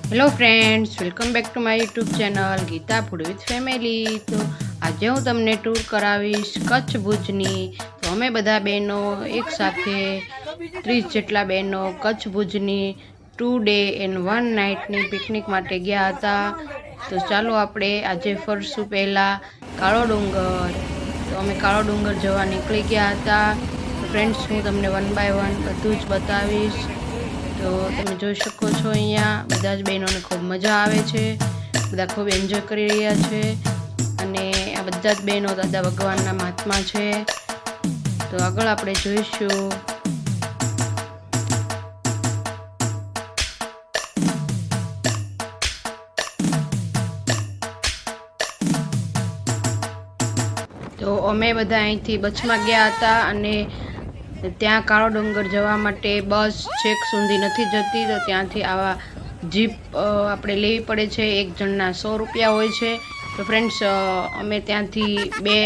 Hello friends welcome back to my YouTube channel Geeta food with family તો આજે હું તમને ટૂર કરાવીશ કચ્છ ભુજની. તો અમે બધા બહેનો એકસાથે ત્રીસ જેટલા બહેનો કચ્છ ભુજની ટુ ડે એન્ડ વન નાઇટની પિકનિક માટે ગયા હતા. તો ચાલો આપણે આજે ફરશું પહેલાં કાળો ડુંગર. તો અમે કાળો ડુંગર જવા નીકળી ગયા હતા. ફ્રેન્ડ્સ હું તમને વન બાય વન બધું જ બતાવીશ. તો તમે જોઈ શકો છો અહીંયા બધા જ બહેનોને ખૂબ મજા આવે છે, બધા ખૂબ એન્જોય કરી રહ્યા છે અને આ બધા જ બહેનો દાદા ભગવાનના મહાત્મા છે. તો આગળ આપણે જોઈશું. તો અમે બધા અહીંથી બચમાં ગયા હતા અને ત્યાં કાળો ડુંગર જવા માટે બસ છેક સુધી નથી જતી, તો ત્યાંથી આવા જીપ આપણે લેવી પડે છે. એક જણના સો રૂપિયા હોય છે. તો ફ્રેન્ડ્સ અમે ત્યાંથી બે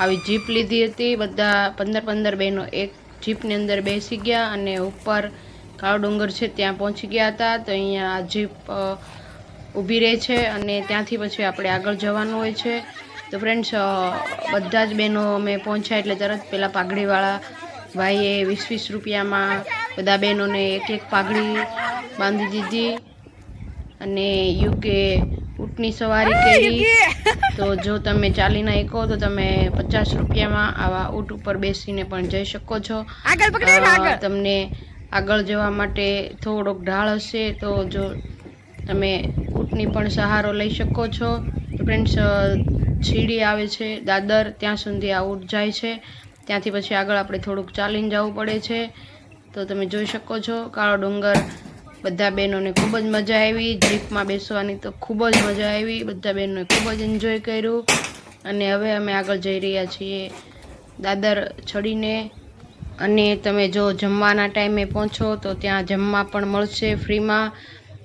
આવી જીપ લીધી હતી. બધા પંદર પંદર બહેનો એક જીપની અંદર બેસી ગયા અને ઉપર કાળો ડુંગર છે ત્યાં પહોંચી ગયા હતા. તો અહીંયા આ જીપ ઊભી રહે છે અને ત્યાંથી પછી આપણે આગળ જવાનું હોય છે. તો ફ્રેન્ડ્સ બધા જ બહેનો અમે પહોંચ્યા એટલે તરત પહેલાં પાઘડીવાળા ભાઈએ વીસ વીસ રૂપિયામાં બધા બહેનોને એક એક પાઘડી બાંધી દીધી અને યુકે ઊંટની સવારી કરી. તો જો તમે ચાલી ના શકો તો તમે પચાસ રૂપિયામાં આવા ઊંટ ઉપર બેસીને પણ જઈ શકો છો. તમને આગળ જવા માટે થોડોક ઢાળ હશે તો જો તમે ઊંટની પણ સહારો લઈ શકો છો. ફ્રેન્ડ્સ સીડી આવે છે દાદર ત્યાં સુધી આ ઊંટ જાય છે. ત્યાંથી પછી આગળ આપણે થોડુંક ચાલીને જવું પડે છે. તો તમે જોઈ શકો છો, કાળો ડુંગર, બધા બહેનોને ખૂબ જ મજા આવી. જીપમાં બેસવાની તો ખૂબ જ મજા આવી. બધા બહેનોએ ખૂબ જ એન્જોય કર્યું. અને હવે અમે આગળ જઈ રહ્યા છીએ દાદર ચડીને અને તમે જો જમવાના ટાઈમે પહોંચો તો ત્યાં જમવા પણ મળશે ફ્રીમાં.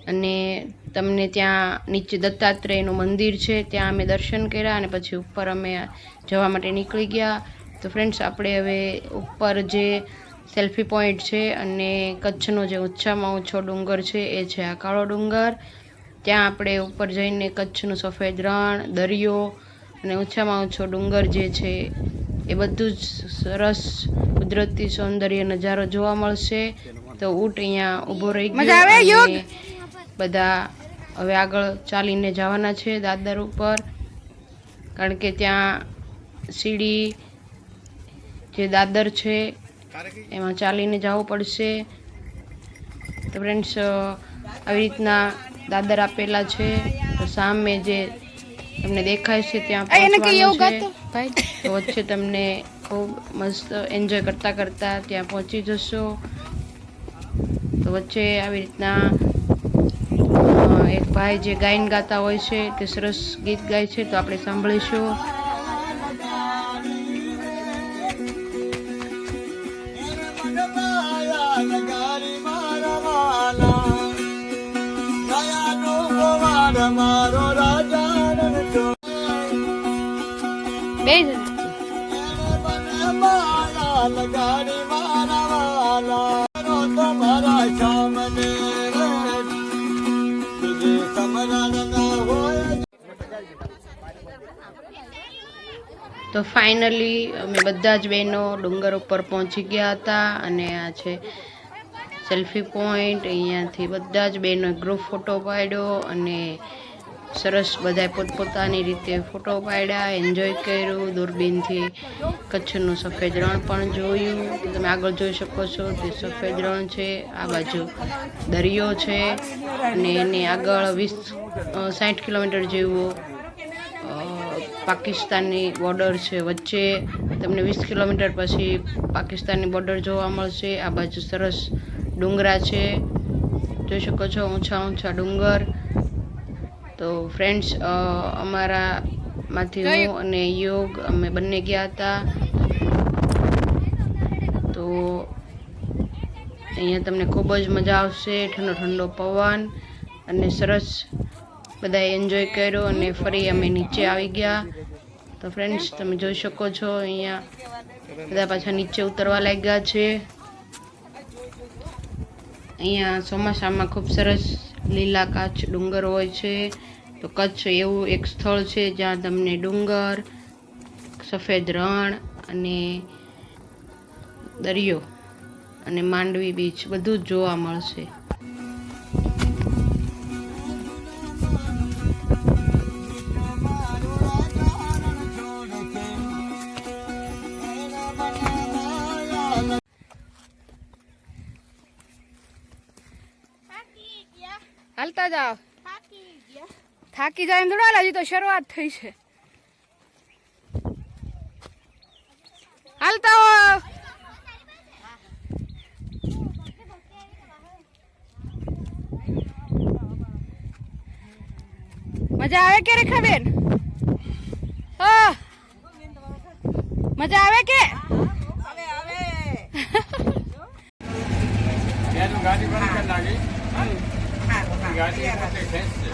અને તમને ત્યાં નીચે દત્તાત્રેયનું મંદિર છે, ત્યાં અમે દર્શન કર્યા અને પછી ઉપર અમે જવા માટે નીકળી ગયા. તો ફ્રેન્ડ્સ આપણે હવે ઉપર જે સેલ્ફી પોઈન્ટ છે અને કચ્છનો જે ઓછામાં ઓછો ડુંગર છે એ છે આ કાળો ડુંગર. ત્યાં આપણે ઉપર જઈને કચ્છનું સફેદ રણ દરિયો અને ઓછામાં ઓછો ડુંગર જે છે એ બધું જ સરસ કુદરતી સૌંદર્ય નજારો જોવા મળશે. તો ઊંટ અહીંયા ઊભો રહી ગયો બધા હવે આગળ ચાલીને જવાના છે દાદર ઉપર. કારણ કે ત્યાં સીડી જે દાદર છે એમાં ચાલીને જવું પડશે. તો ફ્રેન્ડ્સ આવી રીતના દાદર આપેલા છે. તો સામે જે તમને દેખાય છે ત્યાં પહોંચવાનું છે. તો વચ્ચે તમને ખૂબ મસ્ત એન્જોય કરતા કરતા ત્યાં પહોંચી જશો. તો વચ્ચે આવી રીતના એક ભાઈ જે ગાયન ગાતા હોય છે તે સરસ ગીત ગાય છે તો આપણે સાંભળીશું. મારો રાજા બે લગાડી મારા વાલા. તમારા સામને તુજે સમરણ ના હોય. તો ફાઇનલી અમે બધા જ બહેનો ડુંગર ઉપર પહોંચી ગયા હતા અને આ છે સેલ્ફી પોઈન્ટ, અહીંયાથી બધા જ બેનો ગ્રુપ ફોટો પાડ્યો અને સરસ બધાએ પોતપોતાની રીતે ફોટો પાડ્યા એન્જોય કર્યું. દૂરબીનથી કચ્છનું સફેદ રણ પણ જોયું. તમે આગળ જોઈ શકો છો તે સફેદ રણ છે, આ બાજુ દરિયો છે અને એની આગળ વીસ સાઠ કિલોમીટર જેવો પાકિસ્તાનની બોર્ડર છે વચ્ચે. તમને વીસ કિલોમીટર પછી પાકિસ્તાનની બોર્ડર જોવા મળશે. આ બાજુ સરસ ડુંગરા છે. જોઈ શકો છો ઊંચા ઊંચા ડુંગર. તો ફ્રેન્ડ્સ અમારામાંથી હું અને યોગ અમે બંને ગયા હતા. તો અહીંયા તમને ખૂબ જ મજા આવશે. ઠંડો ઠંડો પવન અને સરસ બધાએ એન્જોય કર્યો અને ફરી અમે નીચે આવી ગયા. તો ફ્રેન્ડ્સ તમે જોઈ શકો છો અહીંયા બધા પાછા નીચે ઉતરવા લાગ્યા છે. અહીંયા ચોમાસામાં ખૂબ સરસ લીલા કાચ ડુંગર હોય છે. તો કચ્છ એવું એક સ્થળ છે જ્યાં તમને ડુંગર, સફેદ રણ અને દરિયો અને માંડવી બીચ બધું જ જોવા મળશે. જાઓ. થાકી જાય એમ થોડા હજી તો શરૂઆત થઈ છે. હાલતા હો. મજા આવે કે રેખા બેન? મજા આવે કે? ગાડી બંધ ગાડી પોતે ખેંચશે.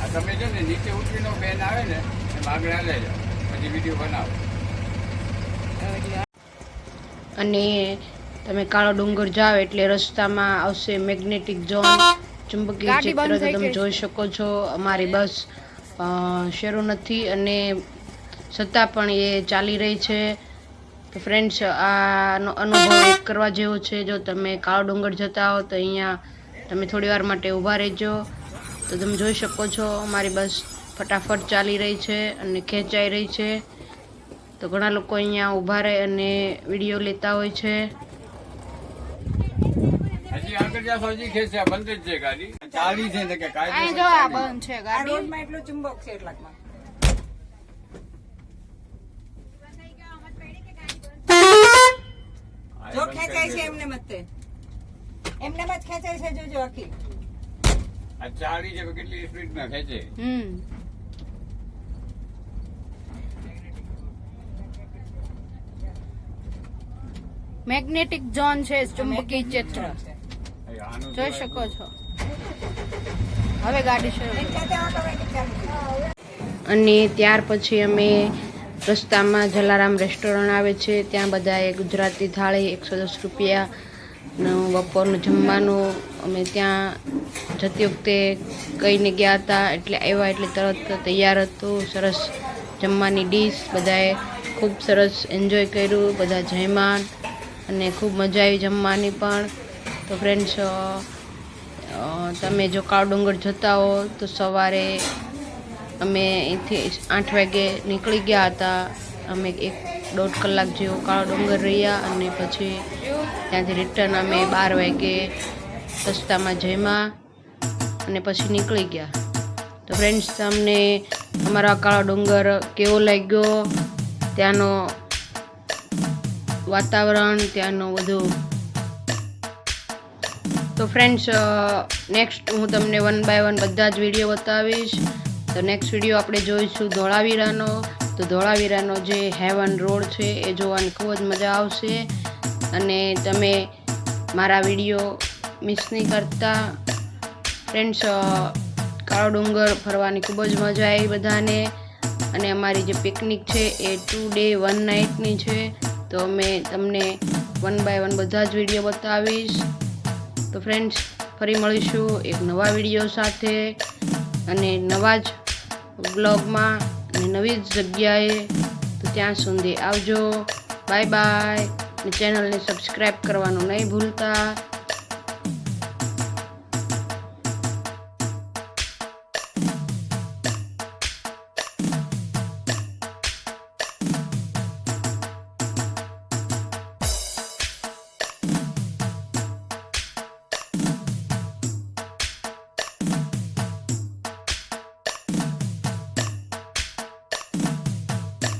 આ તમે છે ને નીચે ઉતરીનો બેન આવે ને એ માગણા જાઓ પછી વીડિયો બનાવો. અને તમે કાળો ડુંગર જાઓ એટલે રસ્તામાં આવશે મેગ્નેટિક ઝોન ચુંબકીય તો તમે જોઈ શકો છો. અમારી બસ શરૂ નથી અને છતાં પણ એ ચાલી રહી છે. તો ફ્રેન્ડ્સ આનો અનુભવ કરવા જેવો છે. જો તમે કાળો ડુંગર જતા હો તો અહીંયા તમે થોડી વાર માટે ઊભા રહેજો. તો તમે જોઈ શકો છો અમારી બસ ફટાફટ ચાલી રહી છે અને ખેંચાઈ રહી છે. તો ઘણા લોકો અહીંયા ઊભા રહે અને વીડિયો લેતા હોય છે. હજી આગળ જાશો હજી ખેંચ્યા બંધ જ છે ગાડી. ચાલી છે કે અહીં જો આ બંધ છે ગાડી. રોડમાં એટલું ચુંબક છે એટલાકમાં. જો ખેંચાય છે એમને મતે. એમને જ ખેંચાય છે જોજો આખી. આ ચાળી છે કેટલી સ્પીડમાં ખેંચે? હમ. મેગ્નેટિક ઝોન છે ચુંબકીય ક્ષેત્ર. જોઈ શકો છો. હવે ગાડી શરૂ. અને ત્યાર પછી અમે રસ્તામાં જલારામ રેસ્ટોરન્ટ આવે છે ત્યાં બધાએ ગુજરાતી થાળી એકસો દસ રૂપિયાનું બપોરનું જમવાનું અમે ત્યાં જતી વખતે કહીને ગયા હતા, એટલે આવ્યા એટલે તરત તૈયાર હતું. સરસ જમવાની ડીશ, બધાએ ખૂબ સરસ એન્જોય કર્યું, બધા જયમાન અને ખૂબ મજા આવી જમવાની પણ. તો ફ્રેન્ડ્સ તમે જો કાળો ડુંગર જતા હો, તો સવારે અમે અહીંથી આઠ વાગે નીકળી ગયા હતા. અમે એક દોઢ કલાક જેવો કાળો ડુંગર રહ્યા અને પછી ત્યાંથી રિટર્ન અમે બાર વાગે રસ્તામાં જમ્યા અને પછી નીકળી ગયા. તો ફ્રેન્ડ્સ તમને અમારો કાળો ડુંગર કેવો લાગ્યો? ત્યાંનો વાતાવરણ, ત્યાંનું બધું. તો ફ્રેન્ડ્સ નેક્સ્ટ હું તમને વન બાય વન બધા જ વીડિયો બતાવીશ. તો નેક્સ્ટ વીડિયો આપણે જોઈશું ધોળાવીરાનો. તો ધોળાવીરાનો જે હેવન રોડ છે, એ જોવાની ખૂબ જ મજા આવશે. અને તમે મારા વીડિયો મિસ નહીં કરતા. ફ્રેન્ડ્સ કાળો ડુંગર ફરવાની ખૂબ જ મજા આવી બધાને. અને અમારી જે પિકનિક છે એ ટુ ડે વન નાઇટની છે. તો અમે તમને વન બાય વન બધા જ વીડિયો બતાવીશ. તો ફ્રેન્ડ્સ ફરી મળીશું એક નવા વીડિયો સાથે. અને નવા જ બ્લોગમાં અને નવી જ જગ્યાએ. તો ત્યાં સુધી આવજો. બાય બાય ચેનલને સબસ્ક્રાઈબ કરવાનું નહીં ભૂલતા.